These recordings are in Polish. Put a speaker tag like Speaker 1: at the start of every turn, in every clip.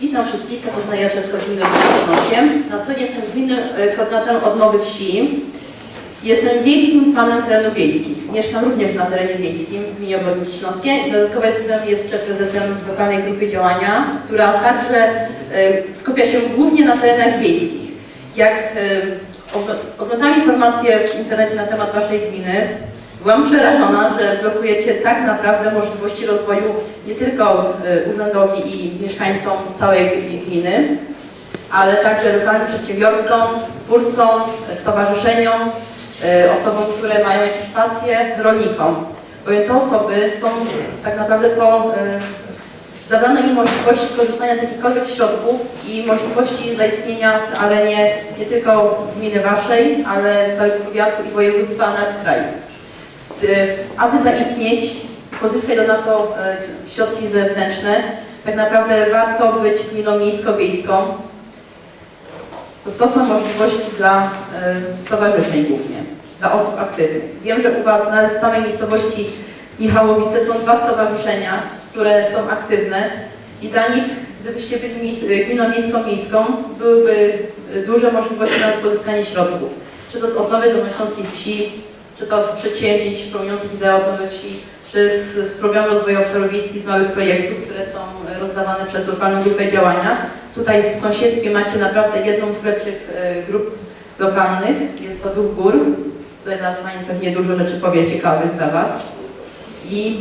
Speaker 1: Witam wszystkich, Katarzyna Jaczewska z Gminy Śląskiem. Na co dzień jestem gminy e, koordynatorem odnowy wsi. Jestem wielkim fanem terenów wiejskich. Mieszkam również na terenie wiejskim w gminie Oborniki Śląskiej. Dodatkowo jestem jeszcze prezesem lokalnej grupy działania, która także e, skupia się głównie na terenach wiejskich. Jak e, og- oglądałam informacje w internecie na temat Waszej gminy, byłam przerażona, że blokujecie tak naprawdę możliwości rozwoju nie tylko e, urzędowi i mieszkańcom całej gminy, ale także lokalnym przedsiębiorcom, twórcom, stowarzyszeniom, e, osobom, które mają jakieś pasje, rolnikom. Bowiem te osoby są tak naprawdę po e, zabrano im możliwość skorzystania z jakichkolwiek środków i możliwości zaistnienia w arenie nie tylko gminy Waszej, ale całego powiatu i województwa, nawet kraju. E, Aby zaistnieć, pozyskać na to e, środki zewnętrzne, tak naprawdę warto być gminą miejsko-wiejską. To, są możliwości dla e, stowarzyszeń głównie, dla osób aktywnych. Wiem, że u Was nawet w samej miejscowości Michałowice są dwa stowarzyszenia, które są aktywne i dla nich, gdybyście byli gminą miejską-miejską, byłyby duże możliwości na pozyskanie środków. Czy to z odnowy dolnośląskiej wsi, czy to z przedsięwzięć promujących ideę czy z, z programu rozwoju obszarów wiejskich, z małych projektów, które są rozdawane przez lokalną grupę działania. Tutaj w sąsiedztwie macie naprawdę jedną z lepszych e, grup lokalnych, jest to Duch Gór. Tutaj zaraz Pani pewnie dużo rzeczy powie ciekawych dla Was. I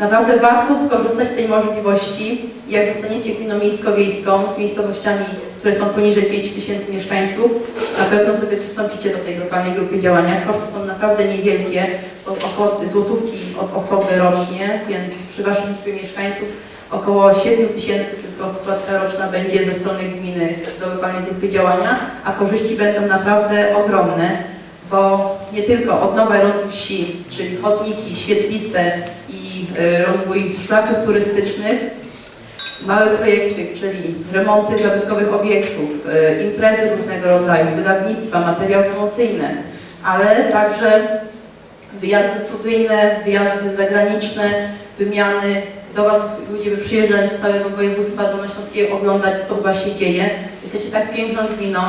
Speaker 1: naprawdę warto skorzystać z tej możliwości, jak zostaniecie gminą miejsko-wiejską z miejscowościami, które są poniżej 5 tysięcy mieszkańców, na pewno wtedy przystąpicie do tej lokalnej grupy działania. Koszty są naprawdę niewielkie, od około złotówki od osoby rocznie, więc przy Waszej liczbie mieszkańców około 7 tysięcy tylko składka roczna będzie ze strony gminy do lokalnej grupy działania, a korzyści będą naprawdę ogromne, bo nie tylko odnowa rozwój wsi, czyli chodniki, świetlice i rozwój szlaków turystycznych, małe projekty, czyli remonty zabytkowych obiektów, y, imprezy różnego rodzaju, wydawnictwa, materiały promocyjne, ale także wyjazdy studyjne, wyjazdy zagraniczne, wymiany. Do Was ludzie by przyjeżdżali z całego województwa dolnośląskiego oglądać, co u Was się dzieje. Jesteście tak piękną gminą,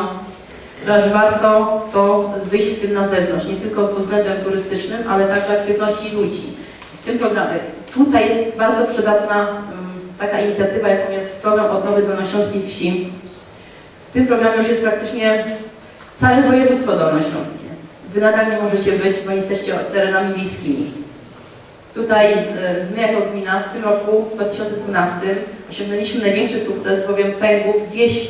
Speaker 1: że warto to wyjść z tym na zewnątrz, nie tylko pod względem turystycznym, ale także aktywności ludzi. Tym programie, tutaj jest bardzo przydatna mm, taka inicjatywa, jaką jest program odnowy dolnośląskiej wsi. W tym programie już jest praktycznie całe województwo dolnośląskie. Wy nadal nie możecie być, bo jesteście terenami wiejskimi. Tutaj y, my jako gmina w tym roku, w 2012, osiągnęliśmy największy sukces, bowiem Pęgów, wieś,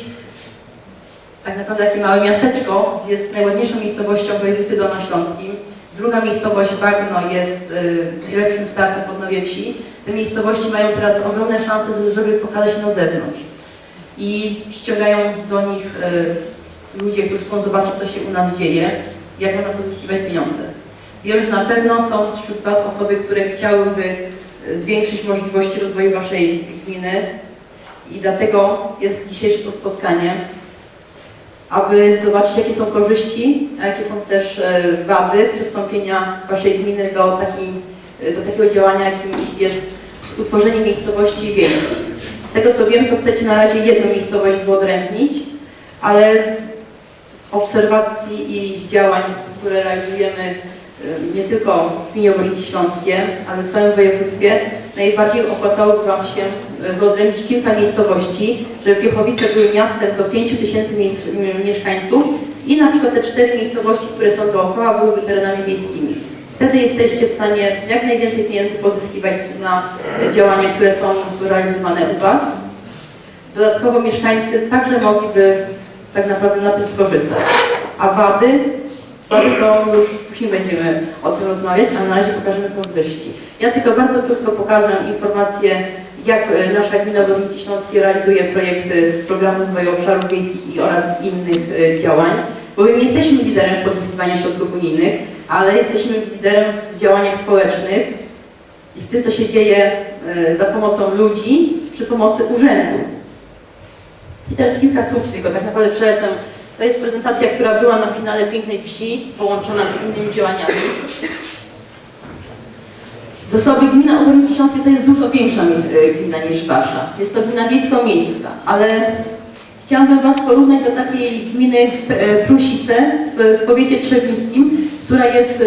Speaker 1: tak naprawdę takie małe miasteczko, jest najładniejszą miejscowością w województwie dolnośląskim. Druga miejscowość Bagno jest y, najlepszym startem w odnowie wsi. Te miejscowości mają teraz ogromne szanse, żeby pokazać się na zewnątrz. I przyciągają do nich y, ludzie, którzy chcą zobaczyć, co się u nas dzieje, jak można pozyskiwać pieniądze. Wiem, że na pewno są wśród Was osoby, które chciałyby y, zwiększyć możliwości rozwoju Waszej gminy i dlatego jest dzisiejsze to spotkanie, aby zobaczyć, jakie są korzyści, a jakie są też e, wady przystąpienia Waszej gminy do, e, do takiego działania, jakim jest utworzenie miejscowości wiejskich. Z tego co wiem, to chcecie na razie jedną miejscowość wyodrębnić, ale z obserwacji i z działań, które realizujemy nie tylko w gminie Oborniki Śląskie, ale w całym województwie, najbardziej opłacałoby Wam się e, wyodrębnić kilka miejscowości, żeby Piechowice były miastem do 5 tysięcy m, mieszkańców i na przykład te cztery miejscowości, które są dookoła, byłyby terenami wiejskimi. Wtedy jesteście w stanie jak najwięcej pieniędzy pozyskiwać na działania, które są realizowane u Was. Dodatkowo mieszkańcy także mogliby tak naprawdę na tym skorzystać. A wady, wady to już później będziemy o tym rozmawiać, a na razie pokażemy korzyści. Ja tylko bardzo krótko pokażę informację, jak e, nasza gmina Borniki Śląskie realizuje projekty z programu rozwoju obszarów wiejskich oraz innych e, działań. Bo my nie jesteśmy liderem w pozyskiwaniu środków unijnych, ale jesteśmy liderem w działaniach społecznych i w tym, co się dzieje e, za pomocą ludzi przy pomocy urzędu. I teraz kilka słów tylko, tak naprawdę przelecę. To jest prezentacja, która była na finale Pięknej Wsi, połączona z innymi działaniami. Zasoby gminy Oborniki Śląskie to jest dużo większa e, gmina niż wasza. Jest to gmina wiejsko-miejska, ale chciałabym Was porównać do takiej gminy e, Prusice w, powiecie trzebnickim, która jest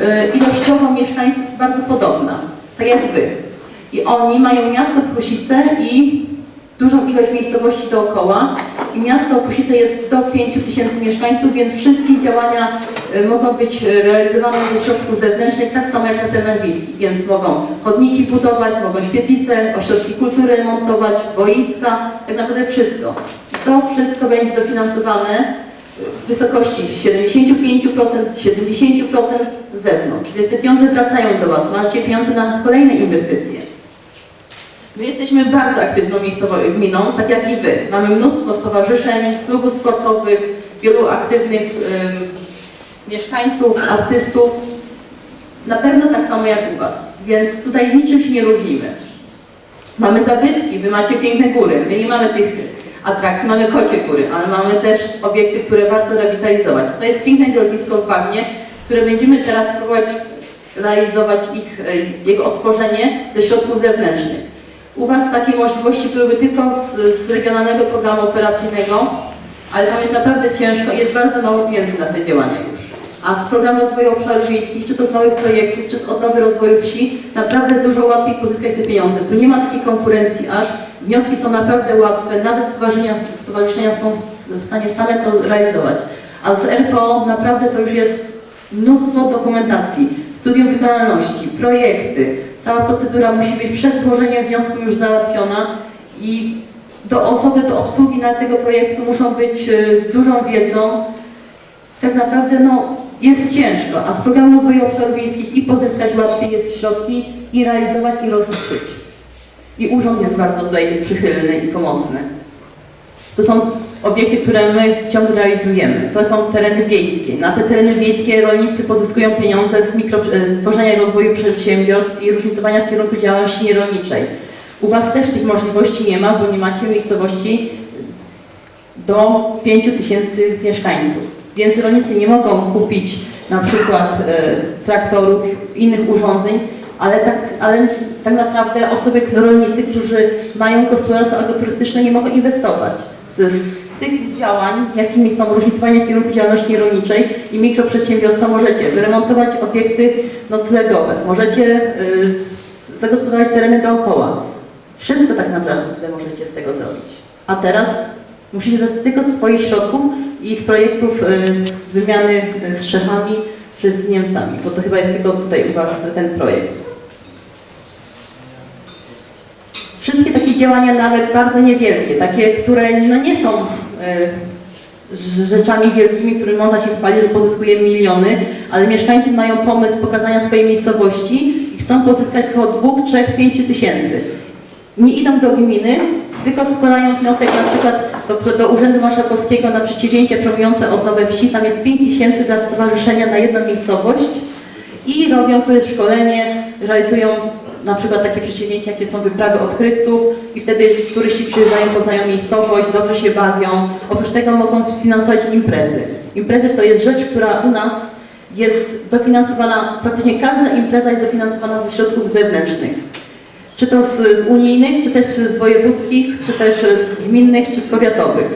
Speaker 1: e, ilościowo mieszkańców bardzo podobna, tak jak Wy. I oni mają miasto Prusice i dużą ilość miejscowości dookoła. I miasto Prusice jest do 5 tysięcy mieszkańców, więc wszystkie działania e, mogą być e, realizowane ze środków zewnętrznych, tak samo jak na terenach wiejskich. Więc mogą chodniki budować, mogą świetlice, ośrodki kultury montować, boiska, tak naprawdę wszystko. To wszystko będzie dofinansowane w wysokości 75%, 70% z zewnątrz. Więc te pieniądze wracają do Was. Macie pieniądze na kolejne inwestycje. My jesteśmy bardzo aktywną miejscową gminą, tak jak i Wy. Mamy mnóstwo stowarzyszeń, klubów sportowych, wielu aktywnych ym, mieszkańców, artystów. Na pewno tak samo jak u Was, więc tutaj niczym się nie różnimy. Mamy zabytki, Wy macie piękne góry. My nie mamy tych atrakcji, mamy kocie góry, ale mamy też obiekty, które warto rewitalizować. To jest piękne grodzisko w Bagnie, które będziemy teraz próbować realizować ich, e, jego otworzenie ze środków zewnętrznych. U Was takie możliwości byłyby tylko z, z regionalnego programu operacyjnego, ale tam jest naprawdę ciężko i jest bardzo mało pieniędzy na te działania już. A z programu rozwoju obszarów wiejskich, czy to z nowych projektów, czy z odnowy rozwoju wsi, naprawdę dużo łatwiej pozyskać te pieniądze. Tu nie ma takiej konkurencji aż, wnioski są naprawdę łatwe, nawet stowarzyszenia, stowarzyszenia są w stanie same to realizować. A z RPO naprawdę to już jest mnóstwo dokumentacji, studium wykonalności, projekty, cała procedura musi być przed złożeniem wniosku już załatwiona i do osoby do obsługi na tego projektu muszą być e, z dużą wiedzą. Tak naprawdę no, jest ciężko, a z programu rozwoju obszarów wiejskich i pozyskać łatwiej jest środki i realizować i rozliczyć. I urząd jest bardzo tutaj przychylny i pomocny. To są obiekty, które my ciągle realizujemy. To są tereny wiejskie. Na te tereny wiejskie rolnicy pozyskują pieniądze z, mikro, z tworzenia i rozwoju przedsiębiorstw i różnicowania w kierunku działalności nierolniczej. U Was też tych możliwości nie ma, bo nie macie miejscowości do 5 tysięcy mieszkańców. Więc rolnicy nie mogą kupić na przykład e, traktorów, innych urządzeń, ale tak, ale tak naprawdę osoby, rolnicy, którzy mają gospodarstwa agroturystyczne nie mogą inwestować. Z, z tych działań, jakimi są różnicowanie kierunku działalności nierolniczej i mikroprzedsiębiorstwa, możecie wyremontować obiekty noclegowe, możecie y, z- zagospodarować tereny dookoła. Wszystko tak naprawdę możecie z tego zrobić. A teraz musicie zrobić tylko ze swoich środków i z projektów y, z wymiany y, z Czechami czy z Niemcami, bo to chyba jest tylko tutaj u Was ten projekt. Wszystkie takie działania, nawet bardzo niewielkie, takie, które no nie są y, rzeczami wielkimi, którymi można się chwalić, że pozyskujemy miliony, ale mieszkańcy mają pomysł pokazania swojej miejscowości i chcą pozyskać około 2, 3, 5 tysięcy. Nie idą do gminy, tylko składają wniosek na przykład do, do Urzędu Marszałkowskiego na przedsięwzięcie promujące odnowę wsi. Tam jest 5 tysięcy dla stowarzyszenia na jedną miejscowość i robią sobie szkolenie, realizują na przykład takie przedsięwzięcia, jakie są wyprawy odkrywców i wtedy turyści przyjeżdżają, poznają miejscowość, dobrze się bawią. Oprócz tego mogą finansować imprezy. Imprezy to jest rzecz, która u nas jest dofinansowana, praktycznie każda impreza jest dofinansowana ze środków zewnętrznych. Czy to z, z unijnych, czy też z wojewódzkich, czy też z gminnych, czy z powiatowych.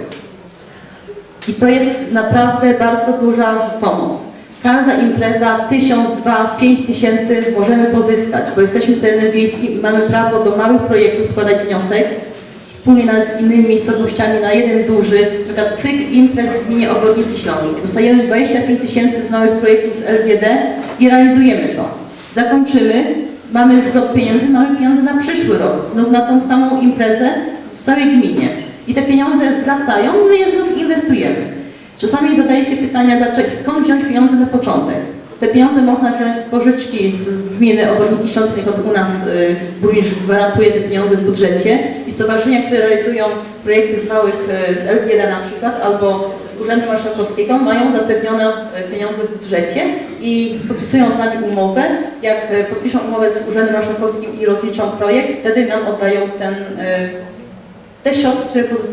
Speaker 1: I to jest naprawdę bardzo duża pomoc. Każda impreza, tysiąc, dwa, pięć tysięcy możemy pozyskać, bo jesteśmy terenem wiejskim i mamy prawo do małych projektów składać wniosek wspólnie z innymi miejscowościami na jeden duży, na przykład cykl imprez w gminie Oborniki Śląskie. Dostajemy 25 tysięcy z małych projektów z LGD i realizujemy to. Zakończymy, mamy zwrot pieniędzy, mamy pieniądze na przyszły rok, znów na tą samą imprezę w całej gminie. I te pieniądze wracają, my je znów inwestujemy. Czasami zadajecie pytania, dlaczego, skąd wziąć pieniądze na początek? Te pieniądze można wziąć z pożyczki z, z gminy Oborniki Śląskiej, to u nas y, burmistrz gwarantuje te pieniądze w budżecie i stowarzyszenia, które realizują projekty z małych, y, z LGD na przykład, albo z Urzędu Marszałkowskiego mają zapewnione y, pieniądze w budżecie i podpisują z nami umowę. Jak y, podpiszą umowę z Urzędem Marszałkowskim i rozliczą projekt, wtedy nam oddają ten, y, te środki,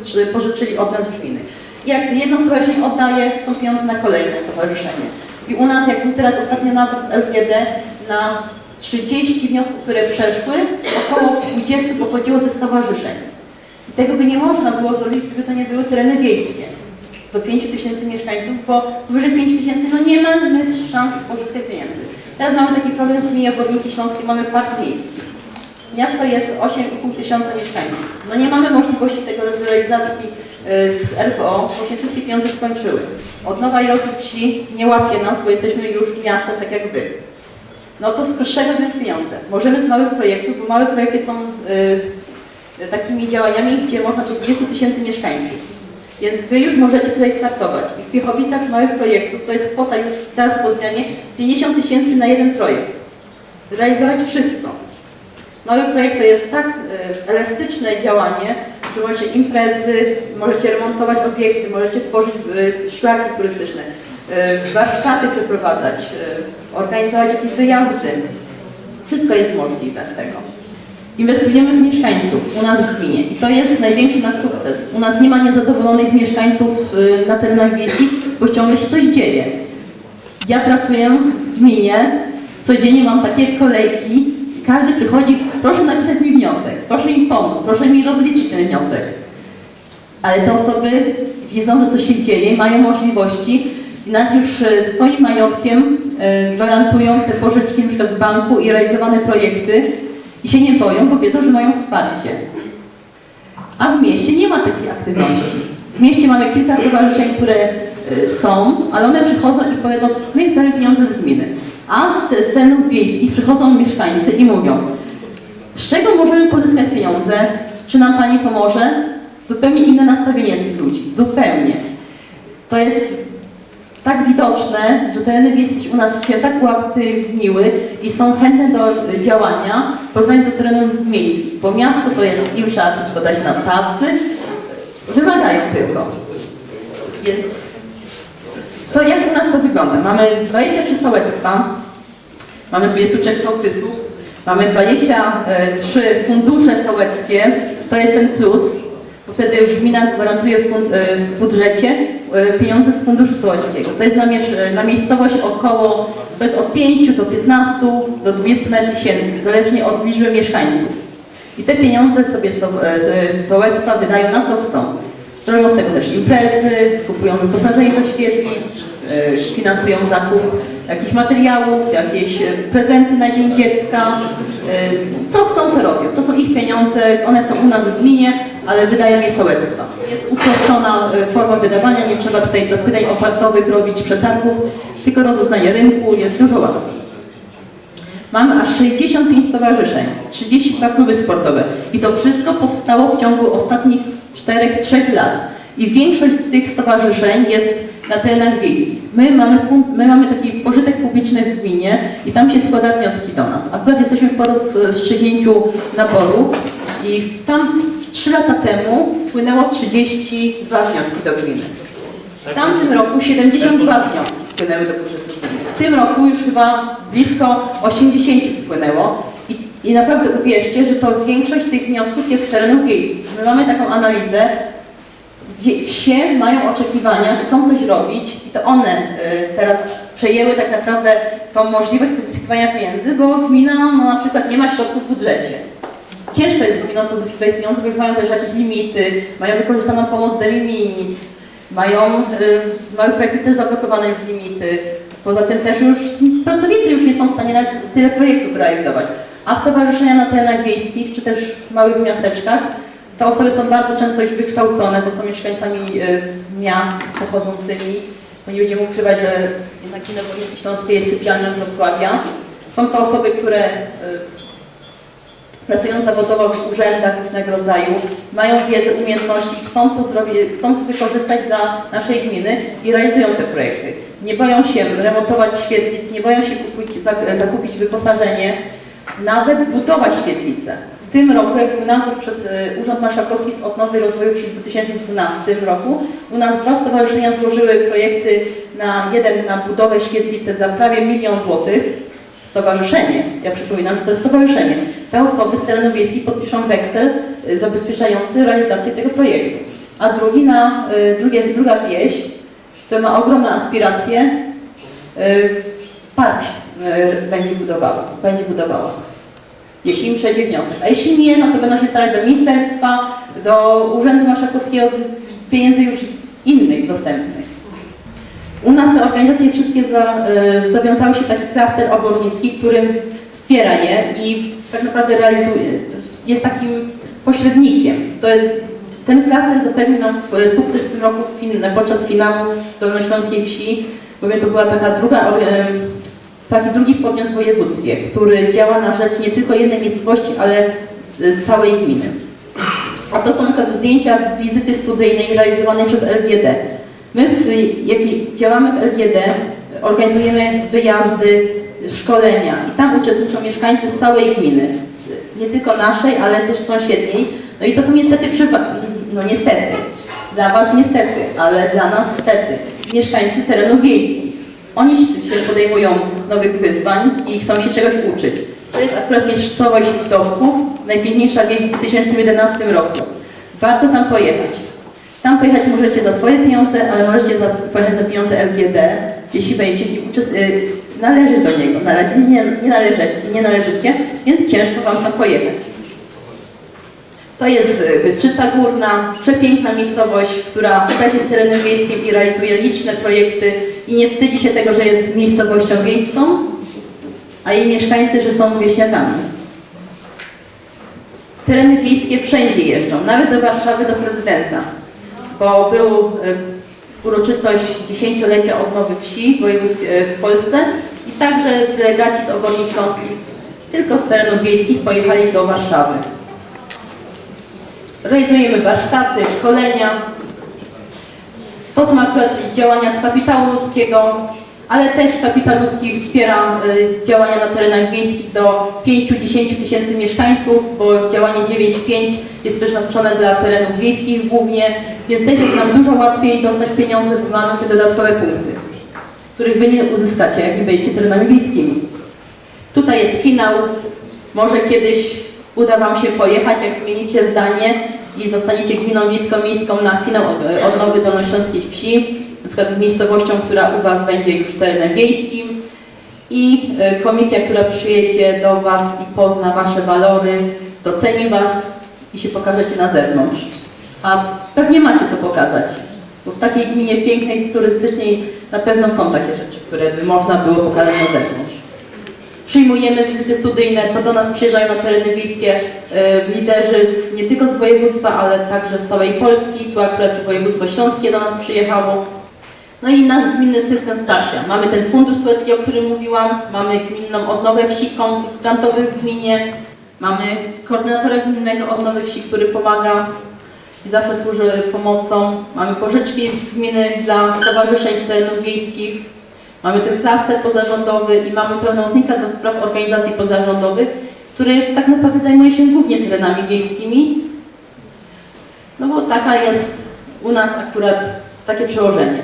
Speaker 1: które pożyczyli od nas z gminy. Jak jedno stowarzyszenie oddaje, są pieniądze na kolejne stowarzyszenie. I u nas, jak był teraz ostatnio nawet w LGD, na 30 wniosków, które przeszły, około 20 pochodziło ze stowarzyszeń. I tego by nie można było zrobić, gdyby to nie były tereny wiejskie. Do 5 tysięcy mieszkańców, bo wyżej 5 tysięcy no nie mamy szans pozyskać pieniędzy. Teraz mamy taki problem w gminie Oborniki Śląskie, mamy park miejski. Miasto jest 8,5 tysiąca mieszkańców. No nie mamy możliwości tego realizacji y, z RPO, bo się wszystkie pieniądze skończyły. Od Nowa i rozwój wsi nie łapie nas, bo jesteśmy już miastem tak jak wy. No to z czego pieniądze? Możemy z małych projektów, bo małe projekty są y, y, takimi działaniami, gdzie można do 20 tysięcy mieszkańców. Więc wy już możecie tutaj startować. I w Piechowicach z małych projektów to jest kwota już teraz po zmianie 50 tysięcy na jeden projekt. Realizować wszystko. Mały projekt to jest tak y, elastyczne działanie, że możecie imprezy, możecie remontować obiekty, możecie tworzyć y, szlaki turystyczne, y, warsztaty przeprowadzać, y, organizować jakieś wyjazdy. Wszystko jest możliwe z tego. Inwestujemy w mieszkańców u nas w gminie i to jest największy nasz sukces. U nas nie ma niezadowolonych mieszkańców na terenach wiejskich, bo ciągle się coś dzieje. Ja pracuję w gminie, codziennie mam takie kolejki, każdy przychodzi, proszę napisać mi wniosek, proszę mi pomóc, proszę mi rozliczyć ten wniosek. Ale te osoby wiedzą, że coś się dzieje, mają możliwości i nawet już e, swoim majątkiem e, gwarantują te pożyczki przykład z banku i realizowane projekty i się nie boją, bo wiedzą, że mają wsparcie. A w mieście nie ma takich aktywności. W mieście mamy kilka stowarzyszeń, które y, są, ale one przychodzą i powiedzą, my chcemy pieniądze z gminy. A z, terenów wiejskich przychodzą mieszkańcy i mówią, z czego możemy pozyskać pieniądze, czy nam Pani pomoże? Zupełnie inne nastawienie jest tych ludzi, zupełnie. To jest tak widoczne, że tereny wiejskie u nas się tak uaktywniły i są chętne do y, działania w porównaniu do terenów miejskich, bo miasto to jest im trzeba wszystko dać na tacy, wymagają tylko. Więc co, jak u nas to wygląda? Mamy 23 sołectwa, mamy 23 sołtysów, mamy 23 fundusze sołeckie, to jest ten plus, bo wtedy gmina gwarantuje w, e, budżecie e, pieniądze z funduszu sołeckiego. To jest na, na miejscowość około, to jest od 5 do 15 do 20 nawet tysięcy, zależnie od liczby mieszkańców. I te pieniądze sobie e, sołectwa wydają na co chcą. Robią z tego też imprezy, kupują wyposażenie do świetlic, e, finansują zakup jakichś materiałów, jakieś e, prezenty na Dzień Dziecka. e, Co chcą, to robią. To są ich pieniądze, one są u nas w gminie, ale wydają je sołectwa. Jest uproszczona forma wydawania, nie trzeba tutaj zapytań opartowych robić przetargów, tylko rozeznanie rynku, jest dużo łatwiej. Mamy aż 65 stowarzyszeń, 32 kluby sportowe i to wszystko powstało w ciągu ostatnich 4-3 lat. I większość z tych stowarzyszeń jest na terenach wiejskich. My mamy, my mamy taki pożytek publiczny w gminie i tam się składa wnioski do nas. Akurat jesteśmy po rozstrzygnięciu naboru i tam 3 lata temu wpłynęło 32 wnioski do gminy. W tamtym roku 72 wnioski wpłynęły do budżetu gminy. W tym roku już chyba blisko 80 wpłynęło. I, naprawdę uwierzcie, że to większość tych wniosków jest z terenów wiejskich. My mamy taką analizę, wsie mają oczekiwania, chcą coś robić i to one y, teraz przejęły tak naprawdę tą możliwość pozyskiwania pieniędzy, bo gmina no, na przykład nie ma środków w budżecie. Ciężko jest gminom pozyskiwać pieniądze, bo już mają też jakieś limity, mają wykorzystaną pomoc de minimis, mają y, z małych projektów też zablokowane już limity. Poza tym też już pracownicy już nie są w stanie tyle projektów realizować. A stowarzyszenia na terenach wiejskich, czy też małych miasteczkach, te osoby są bardzo często już wykształcone, bo są mieszkańcami y, z miast pochodzącymi. Bo nie będziemy ukrywać, że jednak gmina Wolniki Śląskie jest sypialnią Wrocławia. Są to osoby, które y, pracują zawodowo w urzędach różnego rodzaju, mają wiedzę, umiejętności, chcą to, zrobić, chcą to wykorzystać dla naszej gminy i realizują te projekty. Nie boją się remontować świetlic, nie boją się kupić, zak- zakupić wyposażenie, nawet budować świetlice. W tym roku, jak był nabór przez e, Urząd Marszałkowski z Odnowy Rozwoju Wsi w 2012 roku, u nas dwa stowarzyszenia złożyły projekty na jeden na budowę świetlicy za prawie milion złotych. Stowarzyszenie, ja przypominam, że to jest stowarzyszenie. Te osoby z terenów wiejskich podpiszą weksel y, zabezpieczający realizację tego projektu. A drugi na, y, drugie, druga wieś, która ma ogromne aspiracje, park e, będzie budowała. Będzie budowała. Jeśli im przejdzie wniosek. A jeśli nie, no to będą się starać do ministerstwa, do Urzędu Marszałkowskiego z pieniędzy już innych dostępnych. U nas te organizacje wszystkie za, y, zawiązały się taki klaster obornicki, którym wspiera je i tak naprawdę realizuje, jest takim pośrednikiem. To jest, ten klaster zapewnił nam w- sukces w tym roku podczas finału Dolnośląskiej Wsi, bowiem to była taka druga, taki drugi podmiot w województwie, który działa na rzecz nie tylko jednej miejscowości, ale z- całej gminy. A to są na przykład zdjęcia z wizyty studyjnej realizowanej przez LGD. My, jak działamy w LGD, organizujemy wyjazdy, szkolenia i tam uczestniczą mieszkańcy z całej gminy. Nie tylko naszej, ale też sąsiedniej. No i to są niestety, no niestety, dla Was niestety, ale dla nas stety, mieszkańcy terenów wiejskich. Oni się podejmują nowych wyzwań i chcą się czegoś uczyć. To jest akurat miejscowość Dowków, najpiękniejsza wieś w 2011 roku. Warto tam pojechać. Tam pojechać możecie za swoje pieniądze, ale możecie za, pojechać za pieniądze LGD, jeśli będziecie y, należeć do niego. Na razie nie, nie, należeć, nie należycie, więc ciężko Wam tam pojechać. To jest y, Bystrzyca Górna, przepiękna miejscowość, która też jest terenem wiejskim i realizuje liczne projekty i nie wstydzi się tego, że jest miejscowością wiejską, a jej mieszkańcy, że są wieśniakami. Tereny wiejskie wszędzie jeżdżą, nawet do Warszawy, do prezydenta, bo był y, uroczystość dziesięciolecia odnowy wsi w, województwie- w Polsce i także delegaci z obornik śląskich, tylko z terenów wiejskich pojechali do Warszawy. Realizujemy warsztaty, szkolenia. Są akurat działania z kapitału ludzkiego, ale też kapitał ludzki wspiera y, działania na terenach wiejskich do 5-10 tysięcy mieszkańców, bo działanie 9.5 jest przeznaczone dla terenów wiejskich głównie, więc też jest nam dużo łatwiej dostać pieniądze, bo mamy te dodatkowe punkty, których Wy nie uzyskacie, jak nie będziecie terenami wiejskimi. Tutaj jest finał. Może kiedyś uda Wam się pojechać, jak zmienicie zdanie i zostaniecie gminą wiejsko-miejską na finał odnowy Dolnośląskiej Wsi, na przykład z miejscowością, która u Was będzie już terenem wiejskim i e, komisja, która przyjedzie do Was i pozna Wasze walory, doceni Was i się pokażecie na zewnątrz. A pewnie macie co pokazać, bo w takiej gminie pięknej, turystycznej na pewno są takie rzeczy, które by można było pokazać na zewnątrz. Przyjmujemy wizyty studyjne, to do nas przyjeżdżają na tereny wiejskie e, liderzy z, nie tylko z województwa, ale także z całej Polski. Tu akurat województwo śląskie do nas przyjechało. No i nasz gminny system wsparcia. Mamy ten fundusz sołecki, o którym mówiłam, mamy gminną odnowę wsi, konkurs grantowy w gminie, mamy koordynatora gminnego odnowy wsi, który pomaga i zawsze służy pomocą. Mamy pożyczki z gminy dla stowarzyszeń z terenów wiejskich. Mamy ten klaster pozarządowy i mamy pełnomocnika do spraw organizacji pozarządowych, który tak naprawdę zajmuje się głównie terenami wiejskimi. No bo taka jest u nas akurat takie przełożenie.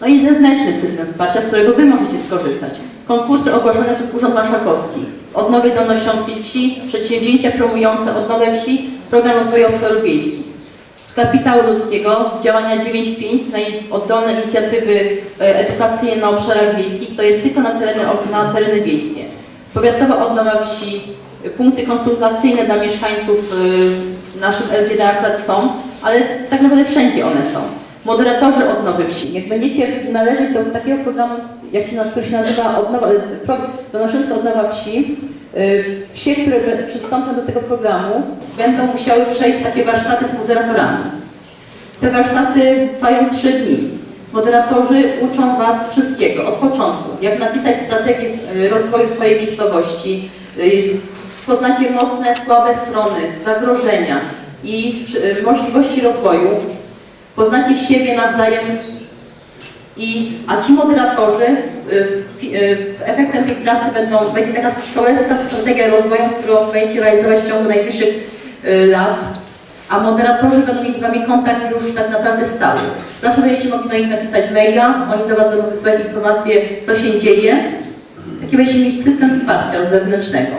Speaker 1: No i zewnętrzny system wsparcia, z którego Wy możecie skorzystać. Konkursy ogłoszone przez Urząd Marszałkowski. Z odnowy Dolnośląskiej Wsi, przedsięwzięcia promujące odnowę wsi, program rozwoju obszarów wiejskich. Kapitału ludzkiego działania 9.5 na oddolne inicjatywy e, edukacyjne na obszarach wiejskich to jest tylko na tereny, na tereny wiejskie. Powiatowa odnowa wsi, punkty konsultacyjne dla mieszkańców e, w naszym LGD akurat są, ale tak naprawdę wszędzie one są. Moderatorzy odnowy wsi. Jak będziecie należeć do takiego programu, jak się, który się nazywa odnowa, e, Dolnośląska Odnowa Wsi, wsie, które be- przystąpią do tego programu, będą musiały przejść takie warsztaty z moderatorami. Te warsztaty trwają trzy dni. Moderatorzy uczą Was wszystkiego, od początku. Jak napisać strategię y, rozwoju swojej miejscowości, y, poznacie mocne, słabe strony, zagrożenia i y, możliwości rozwoju. Poznacie siebie nawzajem i, a ci moderatorzy, y, y, efektem tej pracy będą, będzie taka sołecka strategia rozwoju, którą będziecie realizować w ciągu najbliższych y, lat, a moderatorzy będą mieć z Wami kontakt już tak naprawdę stały. Zawsze będziecie mogli do nich napisać maila, oni do Was będą wysyłać informacje, co się dzieje. Taki będziecie mieć system wsparcia zewnętrznego.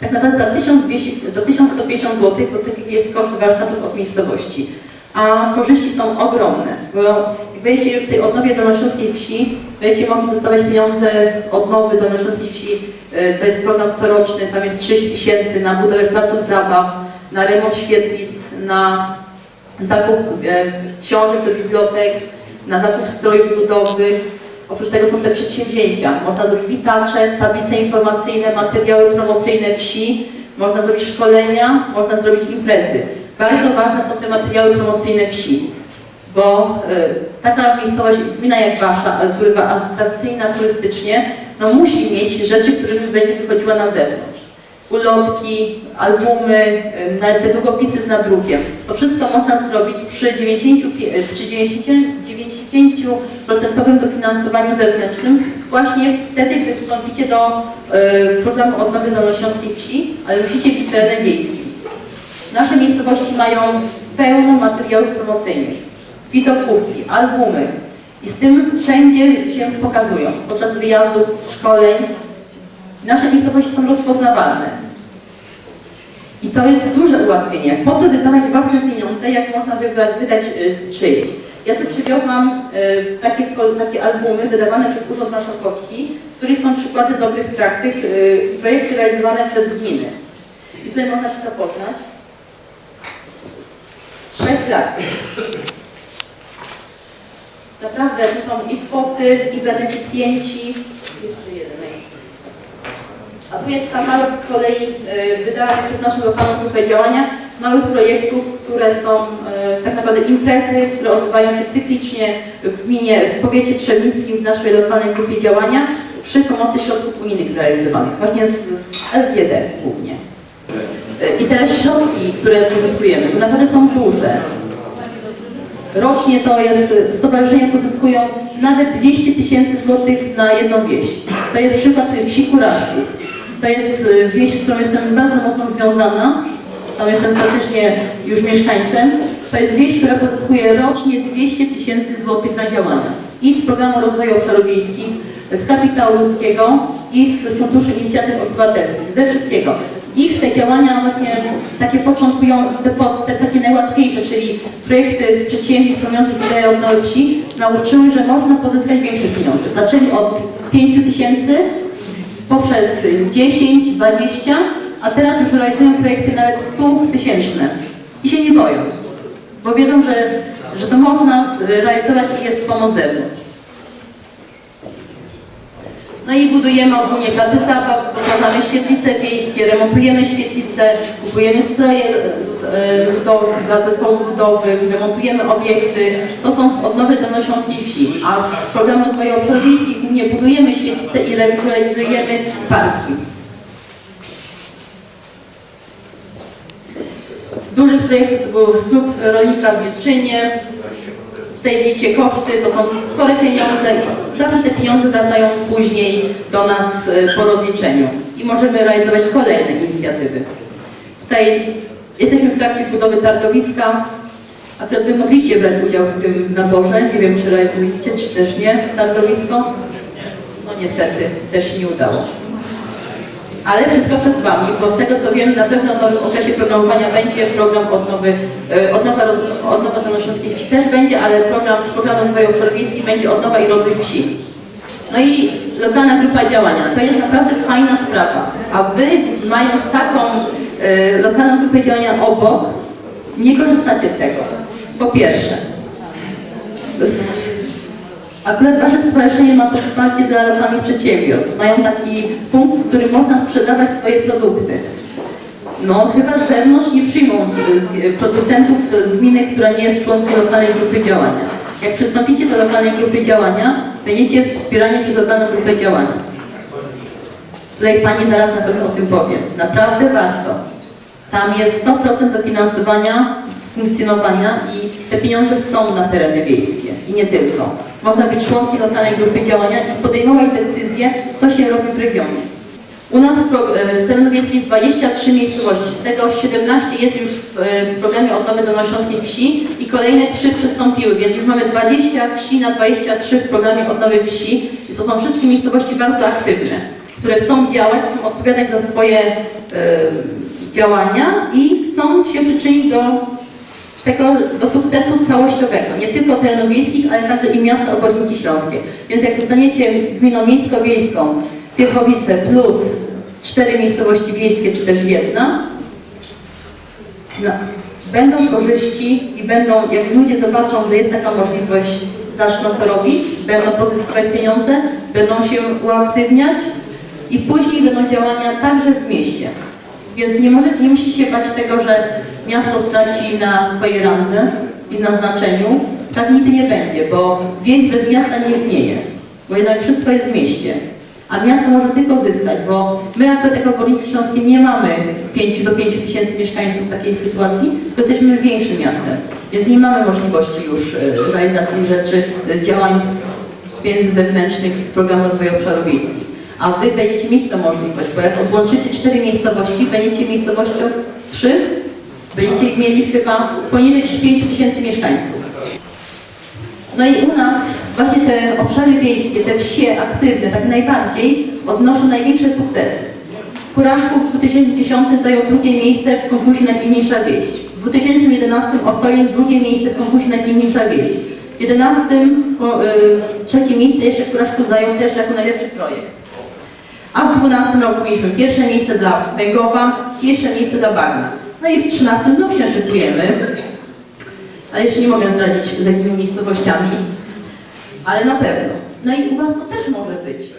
Speaker 1: Tak naprawdę za, 1200, za 1150 zł, bo taki jest koszt warsztatów od miejscowości. A korzyści są ogromne, bo jak będziecie już w tej odnowie Dolnośląskiej Wsi, będziecie mogli dostawać pieniądze z odnowy Dolnośląskiej Wsi, e, to jest program coroczny, tam jest 30 tysięcy na budowę placów zabaw, na remont świetlic, na zakup e, książek do bibliotek, na zakup strojów ludowych. Oprócz tego są te przedsięwzięcia. Można zrobić witacze, tablice informacyjne, materiały promocyjne wsi, można zrobić szkolenia, można zrobić imprezy. Bardzo ważne są te materiały promocyjne wsi, bo y, taka miejscowość, gmina jak Wasza, y, która była atrakcyjna turystycznie, no musi mieć rzeczy, którymi będzie wychodziła na zewnątrz. Ulotki, albumy, y, nawet te długopisy z nadrukiem. To wszystko można zrobić przy 90, pie- y, przy 90, 90% dofinansowaniu zewnętrznym właśnie wtedy, gdy wstąpicie do programu odnowy dolnośląskiej wsi, ale musicie być terenem wiejskim. Nasze miejscowości mają pełno materiałów promocyjnych, widokówki, albumy i z tym wszędzie się pokazują podczas wyjazdów, szkoleń. Nasze miejscowości są rozpoznawalne. I to jest duże ułatwienie. Po co wydawać własne pieniądze, jak można wydać, y, czyjeś? Ja tu przywiozłam y, takie, takie albumy wydawane przez Urząd Marszałkowski, w których są przykłady dobrych praktyk, y, projekty realizowane przez gminy. I tutaj można się zapoznać z trzech lat. Naprawdę tu są i kwoty, i beneficjenci. A tu jest katalog z kolei y, wydany przez naszą lokalną grupę działania z małych projektów, które są y, tak naprawdę imprezy, które odbywają się cyklicznie w gminie, w powiecie trzebnickim, w naszej lokalnej grupie działania przy pomocy środków unijnych realizowanych, właśnie z, z LGD głównie. I teraz środki, które pozyskujemy, to naprawdę są duże. Rocznie to jest, stowarzyszenia pozyskują nawet 200 tysięcy złotych na jedną wieś. To jest przykład wsi Kuraszków. To jest y, wieś, z którą jestem bardzo mocno związana. Tam jestem praktycznie już mieszkańcem. To jest wieś, która pozyskuje rocznie 200 tysięcy złotych na działania. I z Programu Rozwoju Obszarów Wiejskich, z Kapitału Ludzkiego i z Funduszu Inicjatyw Obywatelskich, ze wszystkiego. Ich te działania właśnie takie początkują, te, takie najłatwiejsze, czyli projekty z przedsięwzięć promujących ideę odnowy nauczyły, że można pozyskać większe pieniądze. Zaczęli od 5 tysięcy, poprzez 10, 20, a teraz już realizują projekty nawet 100 tysięczne. I się nie boją, bo wiedzą, że, że to można realizować i jest pomoc zewnątrz. No i budujemy ogólnie place zabaw, posadzamy świetlice wiejskie, remontujemy świetlice, kupujemy stroje e, ludowe dla zespołów ludowych, remontujemy obiekty. To są odnowy Dolnośląskiej Wsi. A z programu rozwoju obszarów wiejskich głównie budujemy świetlice i rewitalizujemy parki. Z dużych projektów był klub rolnika w Wilczynie. Tutaj widzicie koszty, to są spore pieniądze i zawsze te pieniądze wracają później do nas e, po rozliczeniu i możemy realizować kolejne inicjatywy. Tutaj jesteśmy w trakcie budowy targowiska. Akurat Wy mogliście brać udział w tym naborze, nie wiem czy realizujecie, czy też nie, targowisko. No niestety, też się nie udało. Ale wszystko przed Wami, bo z tego co wiem, na pewno w okresie programowania będzie program odnowy, e, odnowa, odnowa Wsi też będzie, ale program z programu rozwoju obszarów wiejskich będzie odnowa i rozwój wsi. No i lokalna grupa działania. To jest naprawdę fajna sprawa. A Wy mając taką e, lokalną grupę działania obok, nie korzystacie z tego. Po pierwsze, z, Akurat Wasze stowarzyszenie ma to wsparcie dla lokalnych przedsiębiorstw. Mają taki punkt, w którym można sprzedawać swoje produkty. No chyba z zewnątrz nie przyjmą z, z, producentów z gminy, która nie jest członkiem lokalnej grupy działania. Jak przystąpicie do lokalnej grupy działania, będziecie wspierani przez lokalną grupę działania. Tutaj Pani zaraz na pewno o tym powiem. Naprawdę warto. Tam jest 100% dofinansowania z funkcjonowania i te pieniądze są na tereny wiejskie i nie tylko. Można być członkiem lokalnej grupy działania i podejmować decyzje, co się robi w regionie. U nas w, terenie jest 23 miejscowości, z tego 17 jest już w, e, programie odnowy Dolnośląskiej Wsi i kolejne 3 przystąpiły, więc już mamy 20 wsi na 23 w programie odnowy wsi i to są wszystkie miejscowości bardzo aktywne, które chcą działać, chcą odpowiadać za swoje e, działania i chcą się przyczynić do tego, do sukcesu tylko terenów wiejskich, ale także i miasta oborniki śląskie. Więc jak zostaniecie gminą miejsko-wiejską Piechowice plus cztery miejscowości wiejskie, czy też jedna, no, będą korzyści i będą, jak ludzie zobaczą, że jest taka możliwość, zaczną to robić, będą pozyskiwać pieniądze, będą się uaktywniać i później będą działania także w mieście. Więc nie, może, nie musicie bać tego, że miasto straci na swojej randze i na znaczeniu. Tak nigdy nie będzie, bo wieś bez miasta nie istnieje, bo jednak wszystko jest w mieście. A miasto może tylko zyskać, bo my jako tego Borniki Śląskie nie mamy 5 do 5 tysięcy mieszkańców w takiej sytuacji, tylko jesteśmy większym miastem, więc nie mamy możliwości już e, realizacji rzeczy, e, działań z, z pieniędzy zewnętrznych z programu rozwoju obszarów wiejskich. A wy będziecie mieć tę możliwość, bo jak odłączycie cztery miejscowości, będziecie miejscowością trzy, będziecie mieli chyba poniżej 5 tysięcy mieszkańców. No i u nas właśnie te obszary wiejskie, te wsie aktywne, tak najbardziej odnoszą największe sukcesy. Kuraszków w 2010 zajął drugie miejsce w konkursie Najpiękniejsza Wieś. W 2011 Osolin drugie miejsce w konkursie Najpiękniejsza Wieś. W 2011 o, y, trzecie miejsce jeszcze w Kuraszku zajął też jako najlepszy projekt. A w 2012 roku mieliśmy pierwsze miejsce dla Węgowa jeszcze miejsce dla Bagna. No i w 2013 znów się szykujemy, ale jeszcze nie mogę zdradzić z jakimi miejscowościami, ale na pewno. No i u Was to też może być.